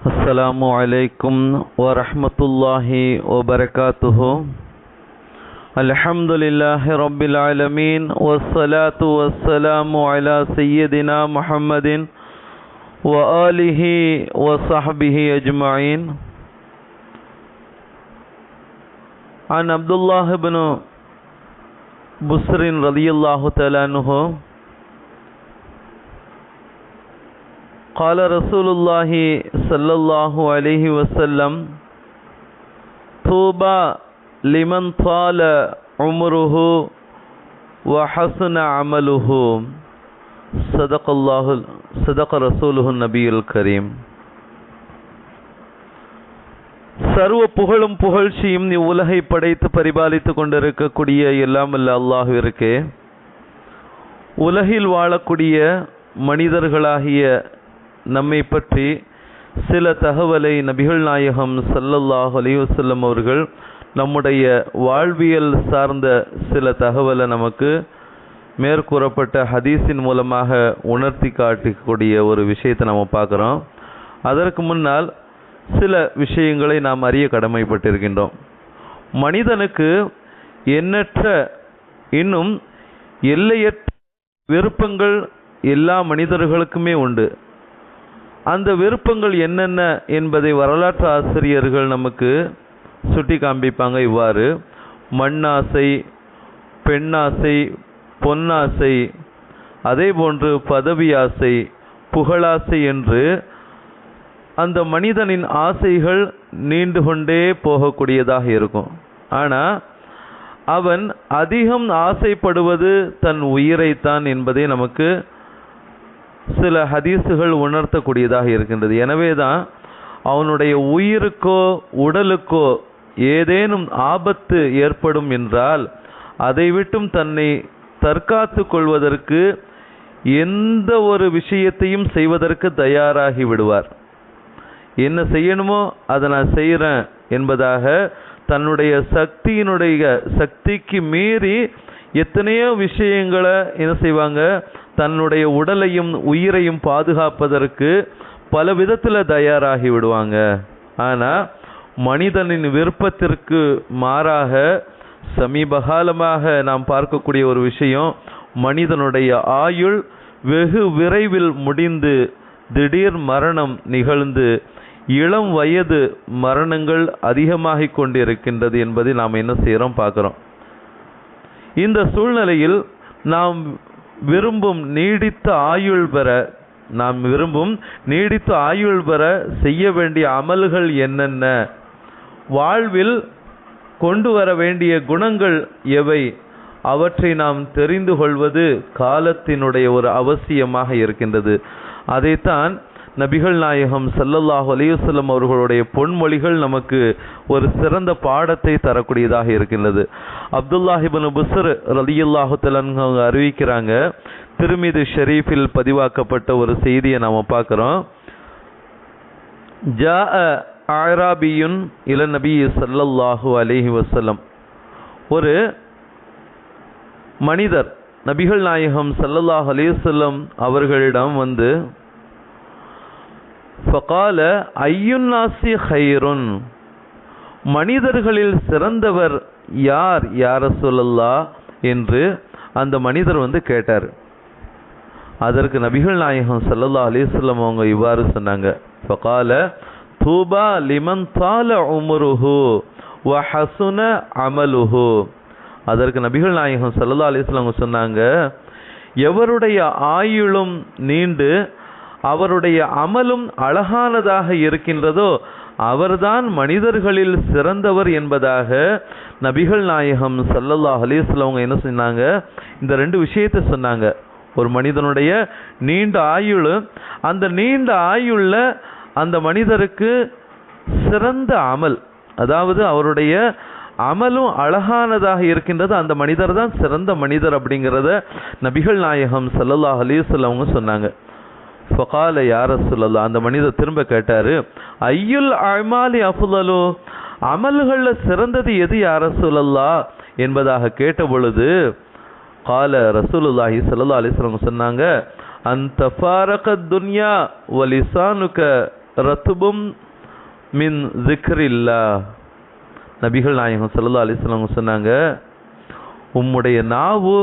السلام عليكم ورحمة الله وبركاته. الحمد لله رب العالمين والصلاة والسلام على سيدنا محمد وآله وصحبه أجمعين. عن عبد الله بن بسر رضي الله تعالى عنه قال رسول الله صلى الله عليه وسلم طوبى لمن طال عمره وحسن عمله صدق الله صدق رسوله النبي الكريم சர்வ புகழும் புகழ்ச்சியும் இவ்வுலகை படைத்து பரிபாலித்து கொண்டிருக்கக்கூடிய எல்லாம் அல்ல அல்லாஹுவிற்கு உலகில் வாழக்கூடிய மனிதர்களாகிய நம்மை பற்றி சில தகவலை நபிகள் நாயகம் சல்லல்லாஹ் அலையுசல்லம் அவர்கள் நம்முடைய வாழ்வியல் சார்ந்த சில தகவலை நமக்கு மேற்கூறப்பட்ட ஹதீஸின் மூலமாக உணர்த்தி காட்டக்கூடிய ஒரு விஷயத்தை நம்ம பார்க்குறோம். அதற்கு முன்னால் சில விஷயங்களை நாம் அறிய கடமைப்பட்டிருக்கின்றோம். மனிதனுக்கு எண்ணற்ற இன்னும் எல்லையற்ற விருப்பங்கள் எல்லா மனிதர்களுக்குமே உண்டு. அந்த விருப்பங்கள் என்னென்ன என்பதை வரலாற்று ஆசிரியர்கள் நமக்கு சுட்டி காண்பிப்பாங்க இவ்வாறு. மண்ணாசை பெண்ணாசை பொன்னாசை அதே போன்று பதவி ஆசை புகழாசை என்று அந்த மனிதனின் ஆசைகள் நீண்டு கொண்டே போகக்கூடியதாக இருக்கும். ஆனால் அவன் அதிகம் ஆசைப்படுவது தன் உயிரைத்தான் என்பதை நமக்கு சில ஹதீஸுகள் உணர்த்தக்கூடியதாக இருக்கின்றது. எனவே தான் அவனுடைய உயிருக்கோ உடலுக்கோ ஏதேனும் ஆபத்து ஏற்படும் என்றால் அதை விட்டும் தன்னை தற்காத்து கொள்வதற்கு எந்த ஒரு விஷயத்தையும் செய்வதற்கு தயாராகி விடுவார். என்ன செய்யணுமோ அதை நான் செய்கிறேன் என்பதாக தன்னுடைய சக்தியினுடைய சக்திக்கு மீறி எத்தனையோ விஷயங்களை என்ன செய்வாங்க தன்னுடைய உடலையும் உயிரையும் பாதுகாப்பதற்கு பல விதத்தில் தயாராகி விடுவாங்க. ஆனால் மனிதனின் விருப்பத்திற்கு மாறாக சமீப காலமாக நாம் பார்க்கக்கூடிய ஒரு விஷயம் மனிதனுடைய ஆயுள் வெகு விரைவில் முடிந்து திடீர் மரணம் நிகழ்ந்து இளம் வயது மரணங்கள் அதிகமாகி கொண்டிருக்கின்றது என்பதை நாம் என்ன செய்கிறோம் பார்க்குறோம். இந்த சூழ்நிலையில் நாம் விரும்பும் நீடித்த ஆயுள் பெற நாம் விரும்பும் நீடித்த ஆயுள் பெற செய்ய வேண்டிய அமல்கள் என்னென்ன? வாழ்வில் கொண்டு வர வேண்டிய குணங்கள் எவை? அவற்றை நாம் தெரிந்து கொள்வது காலத்தினுடைய ஒரு அவசியமாக இருக்கின்றது. அதைத்தான் நபிகள் நாயகம் சல்லல்லாஹு அலையுசல்லம் அவர்களுடைய பொன்மொழிகள் நமக்கு ஒரு சிறந்த பாடத்தை தரக்கூடியதாக இருக்கின்றது. அப்துல்லாஹிபின் புசர் ரலியுல்லாஹு அவங்க அறிவிக்கிறாங்க திருமிது ஷெரீஃபில் பதிவாக்கப்பட்ட ஒரு செய்தியை நாம் பார்க்குறோம். ஜா ஆராபியுன் இள நபி சல்லல்லாஹு அலிஹி வசல்லம் ஒரு மனிதர் நபிகள் நாயகம் சல்லல்லாஹ் அலிவல்லம் அவர்களிடம் வந்து ஃபகால ஐயுன்னாசி ஹைருன் மனிதர்களில் சிறந்தவர் யார் யார சொல்லல்லா என்று அந்த மனிதர் வந்து கேட்டார். அதற்கு நபிகள் நாயகம் சல்லல்லா அலிஸ்லம் அவங்க இவ்வாறு சொன்னாங்க. ஃபகால தூபா லிமன் தால உமருஹு வ ஹசுன அமலுஹு. அதற்கு நபிகள் நாயகம் சல்லல்லா அலிஸ்லாம் சொன்னாங்க எவருடைய ஆயுளும் நீண்டு அவருடைய அமலும் அழகானதாக இருக்கின்றதோ அவர்தான் மனிதர்களில் சிறந்தவர் என்பதாக நபிகள் நாயகம் சல்லல்லா அலிஸ்லவங்க என்ன சொன்னாங்க? இந்த ரெண்டு விஷயத்தை சொன்னாங்க. ஒரு மனிதனுடைய நீண்ட ஆயுள் அந்த நீண்ட ஆயுள்ள அந்த மனிதருக்கு சிறந்த அமல் அதாவது அவருடைய அமலும் அழகானதாக இருக்கின்றது அந்த மனிதர் தான் சிறந்த மனிதர் அப்படிங்கிறத நபிகள் நாயகம் சல்லல்லாஹ் அலிஸ்லவங்க சொன்னாங்க. ஃபகால யார சொல்லலாம் அந்த மனிதர் திரும்ப கேட்டாரு ஐயுல் அமாலி அஃபுலலோ? அமல்களில் சிறந்தது எது யார சொல்லல்லா என்பதாக கேட்ட பொழுது கால ரசூலுல்லாஹி சல்லா அலைஹி சொன்னாங்க அந்த ஃபாரக துன்யா வலிசானுக்க ரத்துபும் மின் ஜிக்ரில்லா நபிகள் நாயகம் சல்லா அலிஸ்லாம் சொன்னாங்க உம்முடைய நாவு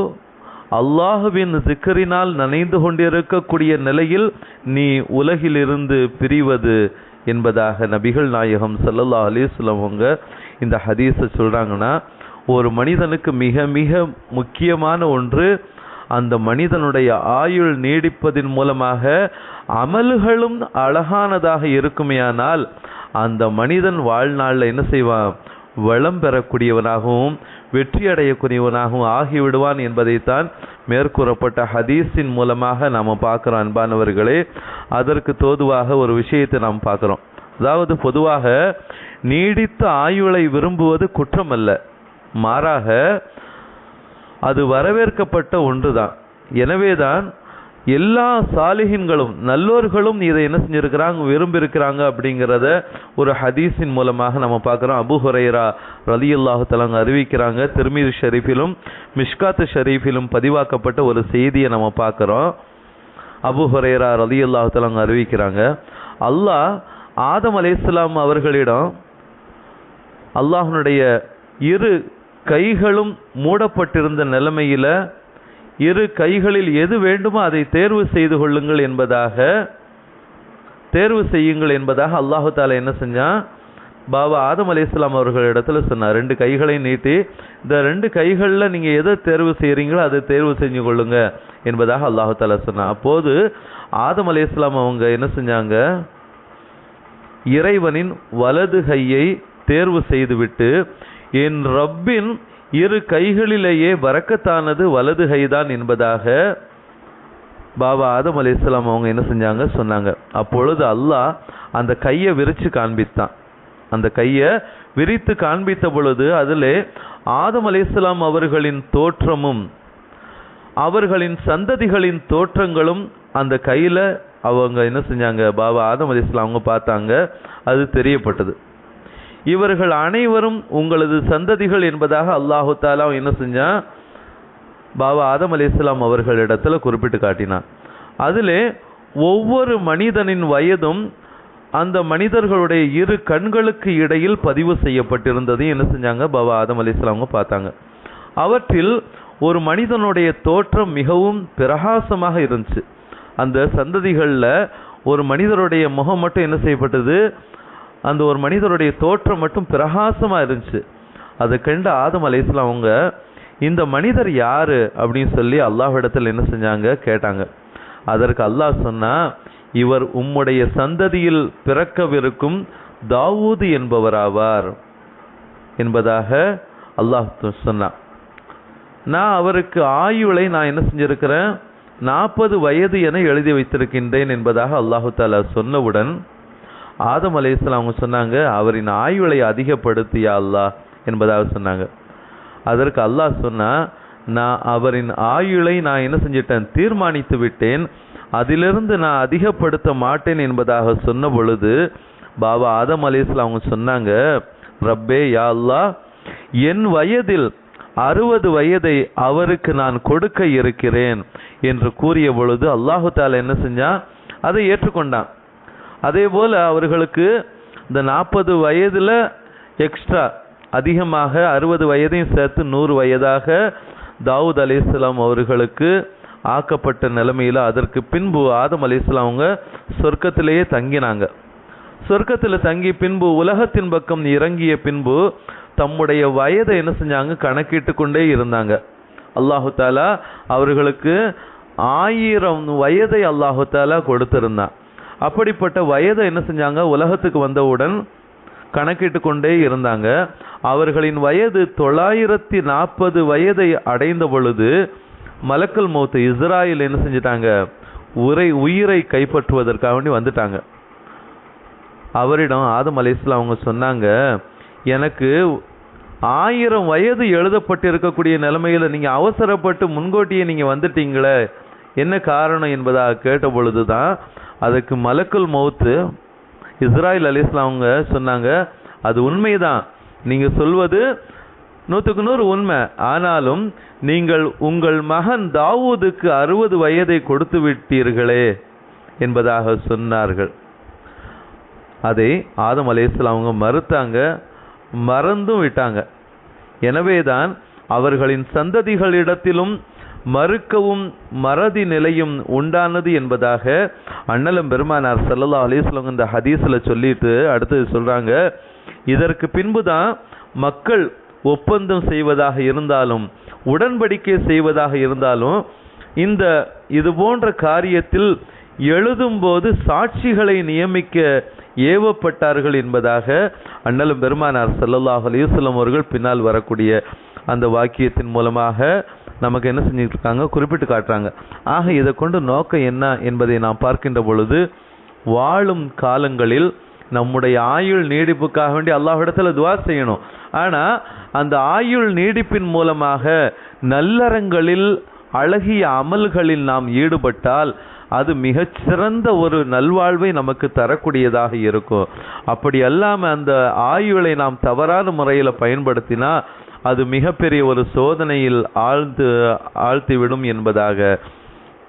அல்லாஹுவின் சிக்கரினால் நனைந்து கொண்டிருக்கக்கூடிய நிலையில் நீ உலகிலிருந்து பிரிவது என்பதாக நபிகள் நாயகம் சல்லல்லா அலிஸ்லவங்க இந்த ஹதீஸை சொல்கிறாங்கன்னா ஒரு மனிதனுக்கு மிக மிக முக்கியமான ஒன்று அந்த மனிதனுடைய ஆயுள் நீடிப்பதின் மூலமாக அமல்களும் அழகானதாக இருக்குமேயானால் அந்த மனிதன் வாழ்நாளில் என்ன செய்வான்? வளம் பெறக்கூடியவனாகவும் வெற்றி அடையக்கூடியவனாகவும் ஆகிவிடுவான் என்பதைத்தான் மேற்கூறப்பட்ட ஹதீஸின் மூலமாக நாம் பார்க்குறோம் அன்பானவர்களே. அதற்கு தோதுவாக ஒரு விஷயத்தை நாம் பார்க்குறோம். அதாவது பொதுவாக நீடித்த ஆயுளை விரும்புவது குற்றம் அல்ல மாறாக அது வரவேற்கப்பட்ட ஒன்றுதான். எனவேதான் எல்லா சாலிகின்களும் நல்லோர்களும் இதை என்ன செஞ்சுருக்கிறாங்க விரும்பியிருக்கிறாங்க அப்படிங்கிறத ஒரு ஹதீஸின் மூலமாக நம்ம பார்க்குறோம். அபு ஹுரைரா ரலியுல்லாஹு தலாங்க அறிவிக்கிறாங்க. திருமீர் ஷெரீஃபிலும் மிஷ்காத்து ஷரீஃபிலும் பதிவாக்கப்பட்ட ஒரு செய்தியை நம்ம பார்க்குறோம். அபு ஹுரைரா ரலியுல்லாஹு தலாங்க அறிவிக்கிறாங்க அல்லாஹ் ஆதம் அலைஹிஸ்ஸலாம் அவர்களிடம் அல்லாஹனுடைய இரு கைகளும் மூடப்பட்டிருந்த நிலைமையில் இரு கைகளில் எது வேண்டுமோ அதை தேர்வு செய்து கொள்ளுங்கள் என்பதாக தேர்வு செய்யுங்கள் என்பதாக அல்லாஹு தாலா என்ன செஞ்சான்? பாபா ஆதம் அலைஹிஸ்ஸலாம் அவர்கள் இடத்துல சொன்னார். ரெண்டு கைகளை நீட்டி இந்த ரெண்டு கைகளில் நீங்கள் எதை தேர்வு செய்கிறீங்களோ அதை தேர்வு செஞ்சு கொள்ளுங்க என்பதாக அல்லாஹு தாலா சொன்னான். அப்போது ஆதம் அலைஹிஸ்ஸலாம் அவங்க என்ன செஞ்சாங்க? இறைவனின் வலது கையை தேர்வு செய்துவிட்டு என் ரப்பின் இரு கைகளிலேயே வரக்கத்தானது வலது கைதான் என்பதாக பாபா ஆதம் அலைஹிஸ்ஸலாம் அவங்க என்ன செஞ்சாங்க? சொன்னாங்க. அப்பொழுது அல்லாஹ் அந்த கையை விரித்து காண்பித்தான். அந்த கையை விரித்து காண்பித்த பொழுது அதில் ஆதம் அலைஹிஸ்ஸலாம் அவர்களின் தோற்றமும் அவர்களின் சந்ததிகளின் தோற்றங்களும் அந்த கையில் அவங்க என்ன செஞ்சாங்க? பாபா ஆதம் அலைஹிஸ்ஸலாம் அவங்க பார்த்தாங்க. அது தெரியப்பட்டது. இவர்கள் அனைவரும் உங்களது சந்ததிகள் என்பதாக அல்லாஹு தாலா என்ன செஞ்சான்? பாபா ஆதம் அலைஹிஸ்ஸலாம் அவர்களிடத்துல குறிப்பிட்டு காட்டினான். அதிலே ஒவ்வொரு மனிதனின் வயதும் அந்த மனிதர்களுடைய இரு கண்களுக்கு இடையில் பதிவு செய்யப்பட்டிருந்தது. என்ன செஞ்சாங்க? பாபா ஆதம் அலி அவங்க பார்த்தாங்க. அவற்றில் ஒரு மனிதனுடைய தோற்றம் மிகவும் பிரகாசமாக இருந்துச்சு. அந்த சந்ததிகளில் ஒரு மனிதருடைய முகம் மட்டும் என்ன செய்யப்பட்டது? அந்த ஒரு மனிதருடைய தோற்றம் மட்டும் பிரகாசமாக இருந்துச்சு. அதை கண்டு ஆதம் அலைஹிஸ்ஸலாம் அவங்க இந்த மனிதர் யாரு அப்படின்னு சொல்லி அல்லாஹிடத்தில் என்ன செஞ்சாங்க? கேட்டாங்க. அதற்கு அல்லாஹ் சொன்னா இவர் உம்முடைய சந்ததியில் பிறக்கவிருக்கும் தாவூது என்பவராவார் என்பதாக அல்லாஹ் சொன்னான் நான் அவருக்கு ஆயுளை நான் என்ன செஞ்சிருக்கிறேன்? நாற்பது வயது என எழுதி வைத்திருக்கின்றேன் என்பதாக அல்லாஹு தாலா சொன்னவுடன் ஆதம் அலைஹிஸ்ஸலாம் அவங்க சொன்னாங்க அவரின் ஆயுளை அதிகப்படுத்தியா அல்லாஹ் என்பதாக சொன்னாங்க. அதற்கு அல்லாஹ் சொன்னால் நான் அவரின் ஆயுளை நான் என்ன செஞ்சிட்டேன் தீர்மானித்து விட்டேன் அதிலிருந்து நான் அதிகப்படுத்த மாட்டேன் என்பதாக சொன்ன பொழுது பாபா ஆதம் அலைஹிஸ்ஸலாம் அவங்க சொன்னாங்க ரப்பே யா அல்லா என் வயதில் அறுபது வயதை அவருக்கு நான் கொடுக்க இருக்கிறேன் என்று கூறிய பொழுது அல்லாஹு தாலா என்ன செஞ்சான்? அதை ஏற்றுக்கொண்டான். அதே போல் அவர்களுக்கு இந்த நாற்பது வயதில் எக்ஸ்ட்ரா அதிகமாக அறுபது வயதையும் சேர்த்து நூறு வயதாக தாவூத் அலிஸ்லாம் அவர்களுக்கு ஆக்கப்பட்ட நிலைமையில் அதற்கு பின்பு ஆதம் அலிஸ்லாம் அவங்க சொர்க்கத்திலேயே தங்கினாங்க. சொர்க்கத்தில் தங்கி பின்பு உலகத்தின் பக்கம் இறங்கிய பின்பு தம்முடைய வயதை என்ன செஞ்சாங்க? கணக்கிட்டு கொண்டே இருந்தாங்க. அல்லாஹு தாலா அவர்களுக்கு ஆயிரம் வயதை அல்லாஹு தாலா கொடுத்திருந்தான். அப்படிப்பட்ட வயதை என்ன செஞ்சாங்க? உலகத்துக்கு வந்தவுடன் கணக்கிட்டு கொண்டே இருந்தாங்க. அவர்களின் வயது தொள்ளாயிரத்தி நாற்பது வயதை அடைந்த பொழுது மலக்கல் மௌத்து இஸ்ராயில் என்ன செஞ்சிட்டாங்க? உரை உயிரை கைப்பற்றுவதற்காக வேண்டி வந்துட்டாங்க. அவரிடம் ஆதம் அலைஹிஸ்ஸலாம் அவங்க சொன்னாங்க எனக்கு ஆயிரம் வயது எழுதப்பட்டிருக்கக்கூடிய நிலைமையில் நீங்கள் அவசரப்பட்டு முன்கூட்டியே நீங்கள் வந்துட்டீங்களே என்ன காரணம் என்பதாக கேட்ட பொழுது தான் அதுக்கு மலக்குல் மௌத்து இஸ்ராயில் அலிஸ்லாம் அவங்க சொன்னாங்க அது உண்மைதான். நீங்கள் சொல்வது நூற்றுக்கு நூறு உண்மை. ஆனாலும் நீங்கள் உங்கள் மகன் தாவூதுக்கு அறுபது வயதை கொடுத்து விட்டீர்களே என்பதாக சொன்னார்கள். அதை ஆதம் அலைஹிஸ்ஸலாம் அவங்க மறுத்தாங்க மறந்தும் விட்டாங்க. எனவேதான் அவர்களின் சந்ததிகளிடத்திலும் மறுக்கவும் மறதி நிலையும் உண்டானது என்பதாக அண்ணலும் பெருமானார் ஸல்லல்லாஹு அலிஸ்லம் இந்த ஹதீஸில் சொல்லிட்டு அடுத்தது சொல்கிறாங்க இதற்கு பின்புதான் மக்கள் ஒப்பந்தம் செய்வதாக இருந்தாலும் உடன்படிக்கை செய்வதாக இருந்தாலும் இந்த இது போன்ற காரியத்தில் எழுதும்போது சாட்சிகளை நியமிக்க ஏவப்பட்டார்கள் என்பதாக அண்ணலும் பெருமானார் ஸல்லல்லாஹு அலைஹி அவர்கள் பின்னால் வரக்கூடிய அந்த வாக்கியத்தின் மூலமாக நமக்கு என்ன செஞ்சுட்டு இருக்காங்க குறிப்பிட்டு காட்டுறாங்க. ஆக இதை கொண்டு நோக்கம் என்ன என்பதை நாம் பார்க்கின்ற பொழுது வாழும் காலங்களில் நம்முடைய ஆயுள் நீடிப்புக்காக வேண்டி அல்லாஹிடத்தில் துவா செய்யணும். ஆனால் அந்த ஆயுள் நீடிப்பின் மூலமாக நல்லறங்களில் அழகிய அமல்களில் நாம் ஈடுபட்டால் அது மிகச்சிறந்த ஒரு நல்வாழ்வை நமக்கு தரக்கூடியதாக இருக்கும். அப்படி அல்லாமல் அந்த ஆயுளை நாம் தவறான முறையில் பயன்படுத்தினா அது மிகப்பெரிய ஒரு சோதனையில் ஆழ்ந்து ஆழ்த்திவிடும் என்பதாக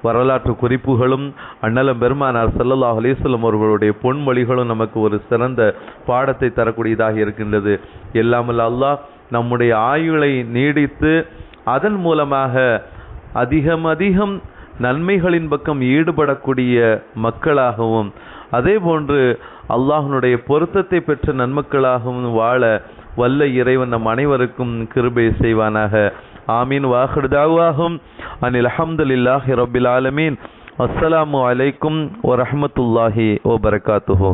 வரலாற்று குறிப்புகளும் அண்ணலம் பெருமானார் சல்லல்லாஹ் அலைஹி அவர்களுடைய பொன்மொழிகளும் நமக்கு ஒரு சிறந்த பாடத்தை தரக்கூடியதாக இருக்கின்றது. எல்லாமல் அல்லாஹ் நம்முடைய ஆயுளை நீடித்து அதன் மூலமாக அதிகம் அதிகம் நன்மைகளின் பக்கம் ஈடுபடக்கூடிய மக்களாகவும் அதே போன்று அல்லாஹனுடைய பொருத்தத்தை பெற்ற நன்மக்களாகவும் வாழ வல்ல இறைவன் நம் அனைவருக்கும் கிருபை செய்வானாக. ஆமீன். வாஹிருதாவாகும் அனில் அஹமதுல்லாஹி ரபில் ஆலமீன். அஸ்ஸலாமு அலைக்கும் ஓ பரகாத்துஹோ